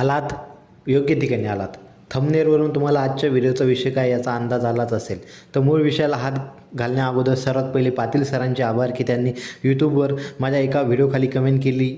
आलात योग्य ठिकाणी आलात. थमनेरवरून तुम्हाला आजच्या व्हिडिओचा विषय काय याचा अंदाज आलाच असेल. तर मूळ विषयाला हात घालण्या अगोदर सर्वात पहिले पाटील सरांचे आभार की त्यांनी यूट्यूबवर माझ्या एका व्हिडिओखाली कमेंट केली.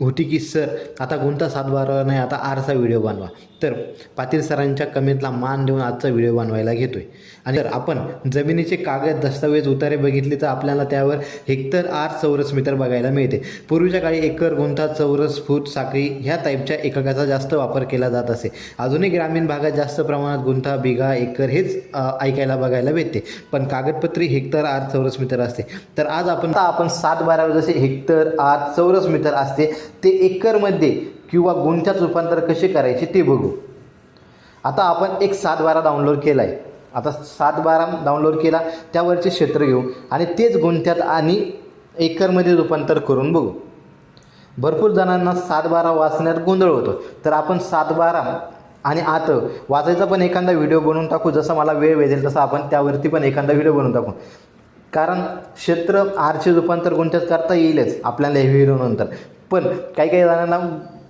होती की सर आता कोणता सातबारा नाही आता आरचा व्हिडिओ बनवा. तर पाटील सरांच्या कमेंटला मान देऊन आजचा व्हिडिओ बनवायला घेतो आहे आणि जर आपण जमिनीचे कागद दस्तावेज उतारे बघितले तर आपल्याला त्यावर हेक्टर आठ चौरस मीटर बघायला मिळते. पूर्वीच्या काळी एकर गुंठा चौरस फूट साखळी ह्या टाईपच्या एककाचा जास्त वापर केला जात असे. अजूनही ग्रामीण भागात जास्त प्रमाणात गुंठा बिघा एकर हेच ऐकायला बघायला भेटते. पण कागदपत्री हेक्टर आठ चौरस मीटर असते. तर आज आपण आपण सात बारा जसे हेक्टर आठ चौरस मीटर असते ते एकरमध्ये किंवा गुंठ्यात रूपांतर कसे करायचे ते बघू. आता आपण एक सात बारा डाउनलोड केला आहे आता सात बारा डाउनलोड केला त्यावरचे क्षेत्र घेऊ आणि तेच गुंठ्यात आणि एकरमध्ये रूपांतर करून बघू. भरपूर जणांना सात बारा वाचण्यात गोंधळ होतो. तर आपण सात बारा आणि आत वाचायचा पण एखादा व्हिडिओ बनवून टाकू. जसं मला वेळ वेधेल तसं आपण त्यावरती पण एखादा व्हिडिओ बनवून टाकू. कारण क्षेत्र आरचे रूपांतर गुंठ्यात करता येईलच आपल्याला हे व्हिडिओनंतर पण काही काही जणांना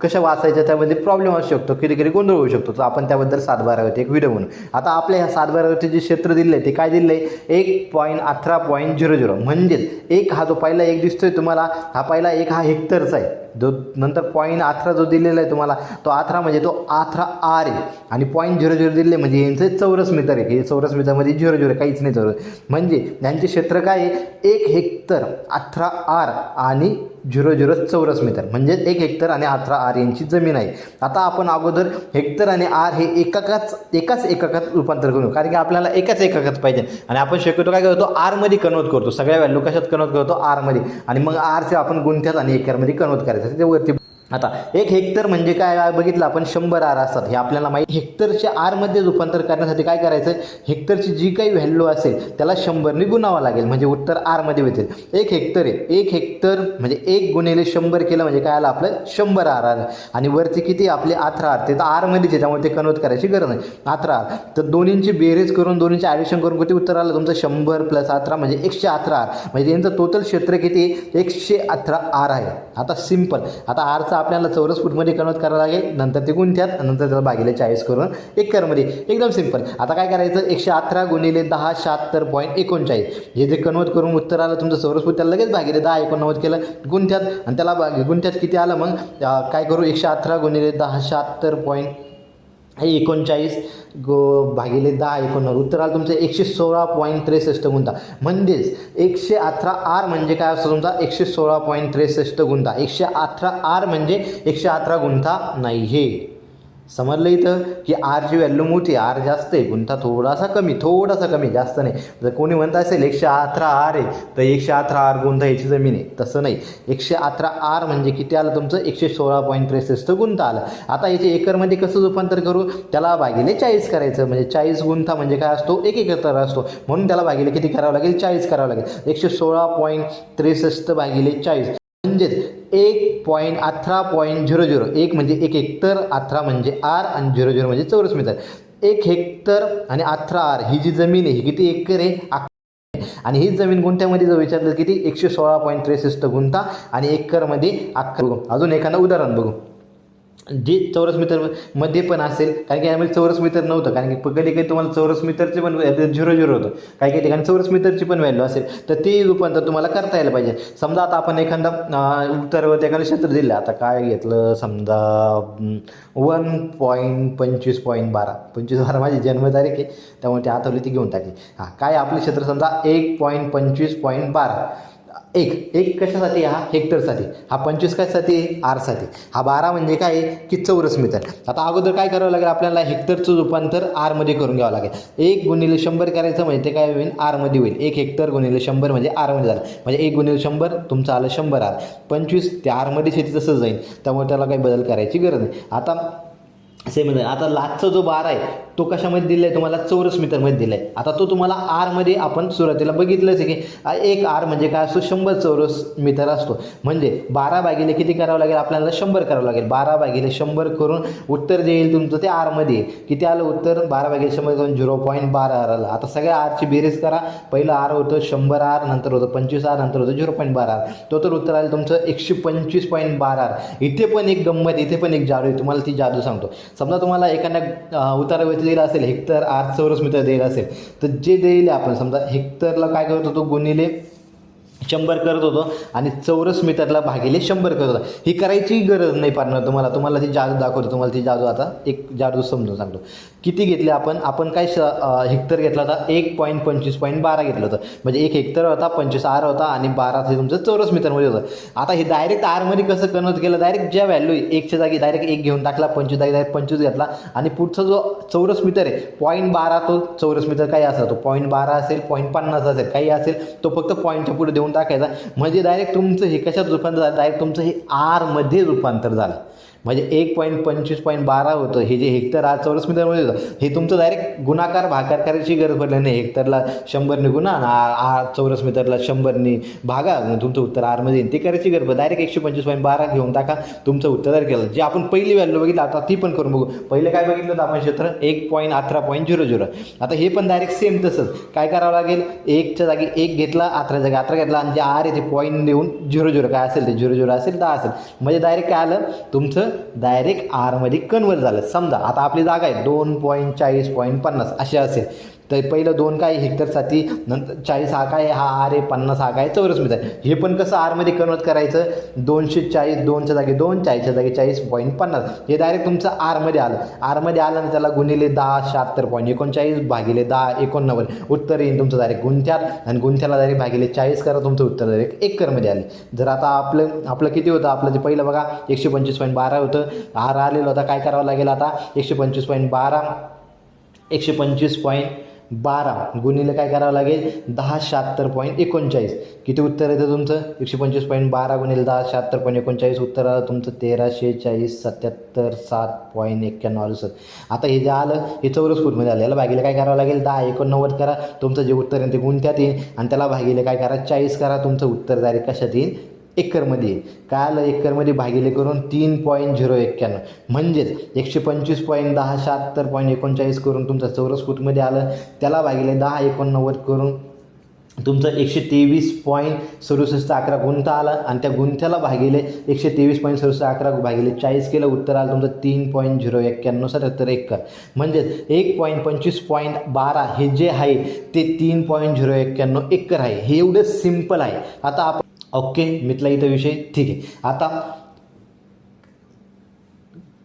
कशा वाचायच्या त्यामध्ये प्रॉब्लेम असू शकतो कधी कधी गोंधळ होऊ शकतो. तर आपण त्याबद्दल सातबारावरती एक व्हिडिओ म्हणून आता आपल्या ह्या सातबारावरती जे क्षेत्र दिलं आहे ते काय दिलं आहे एक पॉईंट अठरा पॉईंट झिरो झिरो म्हणजेच एक हा जो पहिला एक दिसतोय तुम्हाला हा पहिला एक हा हेक्टरचा आहे. जो नंतर पॉईंट अठरा जो दिलेला आहे तुम्हाला तो अठरा म्हणजे तो अठरा आर आहे. आणि पॉईंट झिरो झिरो दिले म्हणजे यांचं चौरस मीटर आहे. हे चौरस मीटरमध्ये झिरो झिरो काहीच नाही चौरस. म्हणजे यांचे क्षेत्र काय आहे? एक हेक्टर अठरा आर आणि झिरो झिरो चौरस मीटर. म्हणजे एक हेक्टर आणि अठरा आर यांची जमीन आहे. आता आपण अगोदर हेक्टर आणि आर हे एकाकाच एकाच एकाकात रूपांतर करू. कारण की आपल्याला एकाच एकाकात पाहिजे. आणि आपण शक्यतो काय करतो? आरमध्ये कन्वर्ट करतो. सगळ्या व्हॅल्यू कशात कन्वर्ट करतो? आरमध्ये आणि मग आरचे आपण गुंठ्यात आणि एकरमध्ये कन्वर्ट करायचं. saja dia mengerti आता एक हेक्टर म्हणजे काय? बघितलं आपण शंभर आर असतात. हे आपल्याला माहिती हेक्टरच्या आरमध्ये रूपांतर करण्यासाठी काय करायचं हेक्टरची जी काही व्हॅल्यू असेल त्याला शंभरने गुणावं लागेल. म्हणजे उत्तर आरमध्ये भेटेल. एक हेक्टर आहे. एक हेक्टर म्हणजे एक गुणिले शंभर केलं म्हणजे काय आलं? आपलं शंभर आर आलं. आणि वरती किती? आपले अठरा आर. ते तर आरमध्येच आहे त्यामुळे ते कन्वर्ट करायची गरज नाही. अठरा आर. तर दोन्हींची बेरीज करून दोन्हींचे ॲडिशन करून किती उत्तर आलं? तुमचं शंभर प्लस अठरा म्हणजे एकशे अठरा आर. म्हणजे यांचं टोटल क्षेत्र किती? एकशे अठरा आर आहे. आता सिंपल आता आरचा आपल्याला चौरस फूटमध्ये कन्वर्ट करावं लागेल. नंतर ते गुंठ्यात नंतर त्याला भागिले चाळीस करून एकरमध्ये एकदम सिंपल आता काय करायचं? एकशे अठरा गुणिले दहा शहात्तर पॉईंट एकोणचाळीस. हे जे कन्वर्ट करून उत्तर आलं तुमचं चौरस फूट त्याला लगेच भागिले दहा एकोणनव्वद केलं. गुंठ्यात आणि त्याला गुंठ्यात किती आलं मग? काय करू? एकशे अठरा गुणिले दहा शहात्तर पॉईंट हे एकोणचाळीस गो भागिले दहा एकोणनव्वद. उत्तर आलं तुमचं एकशे सोळा पॉईंट त्रेसष्ट गुंता. म्हणजेच एकशे अठरा आर म्हणजे काय असतं तुमचा? एकशे सोळा पॉईंट त्रेसष्ट गुंता. एकशे अठरा आर म्हणजे एकशे अठरा गुंता नाही हे समजलं इथं? की आरची व्हॅल्यू मोठी आर जास्त आहे गुंता थोडासा कमी थोडासा कमी जास्त नाही. जर कोणी म्हणत असेल एकशे अठरा आर आहे तर एकशे अठरा आर गुंता याची जमीन आहे. तसं नाही. एकशे अठरा आर म्हणजे किती आलं तुमचं? एकशे सोळा पॉईंट त्रेसष्ट गुंता आलं. आता याचे एकरमध्ये कसं रूपांतर करू? त्याला भागिले चाळीस करायचं. म्हणजे चाळीस गुंता म्हणजे काय असतो? एक एकत्र असतो. म्हणून त्याला भागिले किती करावं लागेल? चाळीस करावं लागेल. एकशे सोळा पॉईंट त्रेसष्ट भागिले चाळीस. म्हणजेच एक पॉईंट अठरा पॉईंट झिरो झिरो. एक म्हणजे एक हेक्टर अठरा म्हणजे आर आणि झिरो झिरो म्हणजे चौरस मीटर. एक हेक्टर आणि अठरा आर ही जी जमीन आहे ही किती एकर आहे? आणि ही जमीन गुंठ्यामध्ये जर विचारलं किती? एकशे सोळा पॉईंट त्रेसष्ट गुंठा आणि एकरमध्ये अकरा. अजून एखादं उदाहरण बघू. जे चौरस मीटरमध्ये पण असेल कारण की यामध्ये चौरस मीटर नव्हतं कारण की कधी कधी तुम्हाला चौरस मीटरचे पण झिरो झिरो होतं. काही काही ठिकाणी चौरस मीटरची पण व्हॅल्यू असेल तर ते रूपांतर तुम्हाला करता यायला पाहिजे. समजा आता आपण एखादा अं, उत्तरवरती एखादं क्षेत्र दिलं आता काय घेतलं? समजा वन पॉईंट पंचवीस पॉईंट बारा. पंचवीस बारा माझी जन्मतारीख आहे त्यामुळे ती आठवली ती घेऊन टाकली. हां काय आपलं क्षेत्र समजा एक पॉईंट पंचवीस पॉईंट बारा. एक एक कशासाठी हा? हेक्टरसाठी. हा पंचवीस कशासाठी? आरसाठी. हा बारा म्हणजे काय? आहे की चौरस मीटर. आता अगोदर काय करावं लागेल? आपल्याला हेक्टरचं रूपांतर आरमध्ये करून घ्यावं लागेल. एक गुणिले शंभर करायचं म्हणजे ते काय होईल? आरमध्ये होईल. एक हेक्टर गुणिले शंभर म्हणजे आरमध्ये झालं. म्हणजे एक गुणिले शंभर तुमचं आलं शंभर आर पंचवीस ते आरमध्ये शेती तसंच जाईल. त्यामुळे त्याला काही बदल करायची गरज नाही. आता सेम आता लाचचा जो बार आहे तो कशामध्ये दिला आहे तुम्हाला चौरस मीटरमध्ये दिला आहे आता तो तुम्हाला आरमध्ये आपण सुरुवातीला बघितलंच आहे की एक आर म्हणजे काय असतो? शंभर चौरस मीटर असतो. म्हणजे बारा भागिले किती करावं लागेल? आपल्याला शंभर करावं लागेल. बारा भागिले शंभर करून उत्तर जे येईल तुमचं ते आरमध्ये किती आलं उत्तर? बारा भागिले शंभर करून झिरो पॉईंट बारा आर आलं. आता सगळ्या आरची बेरीज करा. पहिलं आर होतं शंभर आर नंतर होतं पंचवीस आर नंतर होतं झिरो पॉईंट बारा आर. तो तर उत्तर आलं तुमचं एकशे पंचवीस पॉईंट बारा आर. इथे पण एक गंमत इथे पण एक जादू आहे. तुम्हाला ती जादू सांगतो. समजा तुम्हाला एखाद्या अं, उतारावरती असेल हेक्टर आठ चौरस मीटर दिलं असेल. तर जे देईल आपण समजा हेक्टरला काय करत होतो? गुणिले शंभर करत होतो आणि चौरस मीटरला भागिले शंभर करत होता. ही करायची गरज नाही पाडणार तुम्हाला. तुम्हाला ती जादू दाखवतो तुम्हाला ती जादू आता एक जादू समजून सांगतो. किती घेतले आपण? आपण काय श हेक्टर घेतला होता? एक पॉईंट पंचवीस पॉईंट बारा घेतलं होतं. म्हणजे एक हेक्टर होता पंचवीस आर होता आणि बारा ते तुमचं चौरस मीटरमध्ये होतं. आता हे डायरेक्ट आरमध्ये कसं कन्वर्ट केलं? डायरेक्ट ज्या व्हॅल्यू एकच्या जागी डायरेक्ट एक घेऊन टाकला पंचवीस जागी डायरेक्ट पंचवीस घेतला आणि पुढचा जो चौरस मीटर आहे पॉईंट बारा तो चौरस मीटर काही असेल तो पॉईंट बारा असेल पॉईंट पन्नास असेल काही असेल तो फक्त पॉईंटच्या पुढे देऊन टाकायचा. म्हणजे डायरेक्ट तुमचं हे कशात रूपांतर झालं? डायरेक्ट तुमचं हे आरमध्ये रूपांतर झालं. म्हणजे एक पॉईंट पंचवीस पॉईंट बारा होतं. हे जे हेक्टर आज चौरस मीटरमध्ये होतं हे तुमचं डायरेक्ट गुणाकार भाकार करायची गरज पडली नाही. हेक्टरला शंभरने गुणा आणि आ- चौरस मीटरला शंभरने भागा. तुमचं उत्तर आरमध्ये येईल ते करायची गरज डायरेक्ट एकशे पंचवीस पॉईंट बारा घेऊन टाका. तुमचं उत्तर तयार केलं. जे आपण पहिली व्हॅल्यू बघितलं आता ती पण करून बघू. पहिले काय बघितलं होतं आपण क्षेत्र? एक पॉईंट अठरा पॉईंट झिरो झिरो आता हे पण डायरेक्ट सेम तसंच. काय करावं लागेल? एकच्या जागी एक घेतला अठरा जागी अठरा घेतला आणि जे आर आहे ते पॉईंट देऊन झिरो झिरो काय असेल ते? झिरो झिरो असेल दहा असेल. म्हणजे डायरेक्ट काय आलं? तुमचं डायरेक्ट आरमध्ये कन्वर्ट झालं. समजा आता आपली जागा आहे दोन पॉईंट चाळीस पॉईंट पन्नास असे असेल. तर पहिलं दोन काय हेक्टरसाठी नंतर चाळीस हा काय हा आर आहे पन्नास हा काय चौरस मीटर. हे पण कसं आरमध्ये कन्वर्ट करायचं? दोनशे चाळीस दोनच्या जागी दोन चाळीसच्या जागी चाळीस पॉईंट पन्नास. हे डायरेक्ट तुमचं आरमध्ये आलं. आरमध्ये आलं आणि त्याला गुणिले दहा शहात्तर पॉईंट एकोणचाळीस भागिले दहा एकोणनव्वद. उत्तर येईल तुमचं डायरेक्ट गुंठ्यात. आणि गुंठ्याला डायरेक्ट भागिले चाळीस करा तुमचं उत्तर डायरेक्ट एकरमध्ये आले. जर आता आपलं आपलं किती होतं? आपलं जे पहिलं बघा एकशे पंचवीस पॉईंट बारा होतं. आर आलेलं होता. काय करावं लागेल आता? एकशे पंचवीस पॉईंट बारा एकशे पंचवीस पॉईंट बारा गुणिले काय करावं लागेल? दहा शहात्तर पॉईंट एकोणचाळीस. किती उत्तर येतं तुमचं? एकशे पंचवीस पॉईंट बारा गुणिले दहा शहात्तर पॉईंट एकोणचाळीस. उत्तर आलं तुमचं तेराशे चाळीस सत्याहत्तर सात पॉईंट एक्क्याण्णव आलं सर आता हे जे आलं हे चौरस फूटमध्ये आलं. याला भागीले काय करावं लागेल? दहा एकोणनव्वद करा. तुमचं जे उत्तर आहे ते गुणत्यात येईल. आणि त्याला भागीले काय करा? चाळीस करा. तुमचं उत्तर जारी कशात येईल? एकरमध्ये. येईल काय आलं एकरमध्ये भागिले करून तीन पॉईंट झिरो एक्क्याण्णव. म्हणजेच एकशे पंचवीस पॉईंट दहा शहात्तर पॉईंट एकोणचाळीस करून तुमचं चौरस फूटमध्ये आलं. त्याला भागिले दहा एकोणनव्वद करून तुमचं एकशे तेवीस पॉईंट सदुसष्ट अकरा गुंठा आला. आणि त्या गुंठ्याला भागिले एकशे तेवीस पॉईंट सदुसष्ट अकरा भागिले चाळीस केलं उत्तर आलं तुमचं तीन पॉईंट झिरो एक्क्याण्णव सत्याहत्तर एकर. म्हणजेच एक पॉईंट पंचवीस पॉईंट बारा हे जे आहे ते तीन पॉईंट झिरो एक्क्याण्णव एकर आहे. हे एवढं सिंपल आहे. आता आपण ओके मिथला इथं विषय. ठीक आहे. आता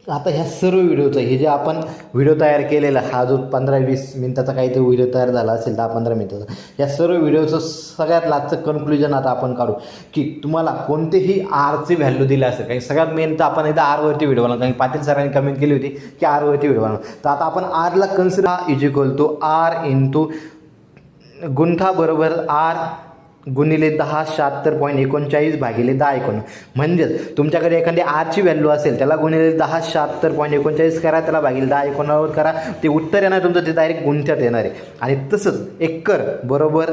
आता ह्या सर्व व्हिडिओचं हे जे आपण व्हिडिओ तयार केलेला हा जो पंधरा वीस मिनिटाचा काहीतरी व्हिडिओ तयार झाला असेल दहा पंधरा मिनिटाचा या सर्व व्हिडिओचं सगळ्यात लास्टचं कन्क्लुजन आता आपण काढू. की तुम्हाला कोणतेही आरचे व्हॅल्यू दिले असेल काही सगळ्यात मेन तर आपण एकदा आरवरती व्हिडिओ बनवला कारण पाटील सरांनी कमेंट केली होती की आरवरती व्हिडिओ बनवला तर आता आपण आरला consider is equal to R in two गुंठाबरोबर R गुणिले दहा शहात्तर पॉईंट एकोणचाळीस भागिले दहा एकोण. म्हणजेच तुमच्याकडे एखादी आरची व्हॅल्यू असेल त्याला गुणिले दहा शहात्तर पॉईंट एकोणचाळीस करा त्याला भागिले दहा एकोणावर करा. ते उत्तर येणार तुमचं ते डायरेक्ट गुंठ्यात येणार आहे. आणि तसंच एकर बरोबर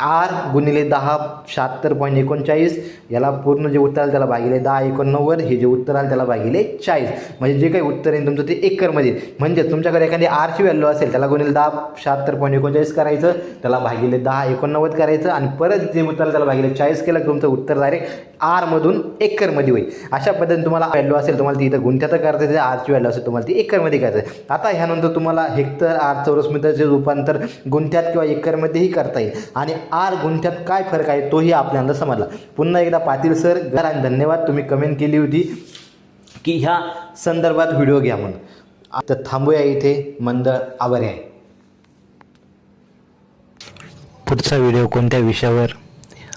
आर गुणिले दहा शहात्तर पॉईंट एकोणचाळीस. याला पूर्ण जे उत्तर आलं त्याला भागिले दहा एकोणनव्वद. हे जे उत्तर आलं त्याला भागिले चाळीस. म्हणजे जे काही उत्तर येईल तुमचं ते एकरमध्ये. म्हणजे तुमच्याकडे एखादी आरची व्हॅल्यू असेल त्याला गुणिले दहा शहात्तर पॉईंट एकोणचाळीस करायचं. त्याला भागिले दहा एकोणनव्वद करायचं. आणि परत जे उत्तर आलं त्याला भागिले चाळीस केलं तुमचं उत्तर डायरेक्ट आरमधून एकरमध्ये होईल. अशा पद्धतीने तुम्हाला व्हॅल्यू असेल तुम्हाला ती इथं गुंठ्यात करता येते. आरची व्हॅल्यू असेल तुम्हाला ती एकरमध्ये करायचं आहे आता ह्यानंतर तुम्हाला हेक्टर आर चौरस मीटरचे रूपांतर गुंठ्यात किंवा एकरमध्येही करता येईल. आणि आर गुंठ्यात काय फरक आहे तोही आपल्याला समजला. पुन्हा एकदा पाटील सर घर आणि धन्यवाद. तुम्ही कमेंट केली होती की ह्या संदर्भात व्हिडिओ घ्या म्हणून. आता थांबूया इथे. मंडळ आभारी आहे. पुढचा व्हिडिओ कोणत्या विषयावर?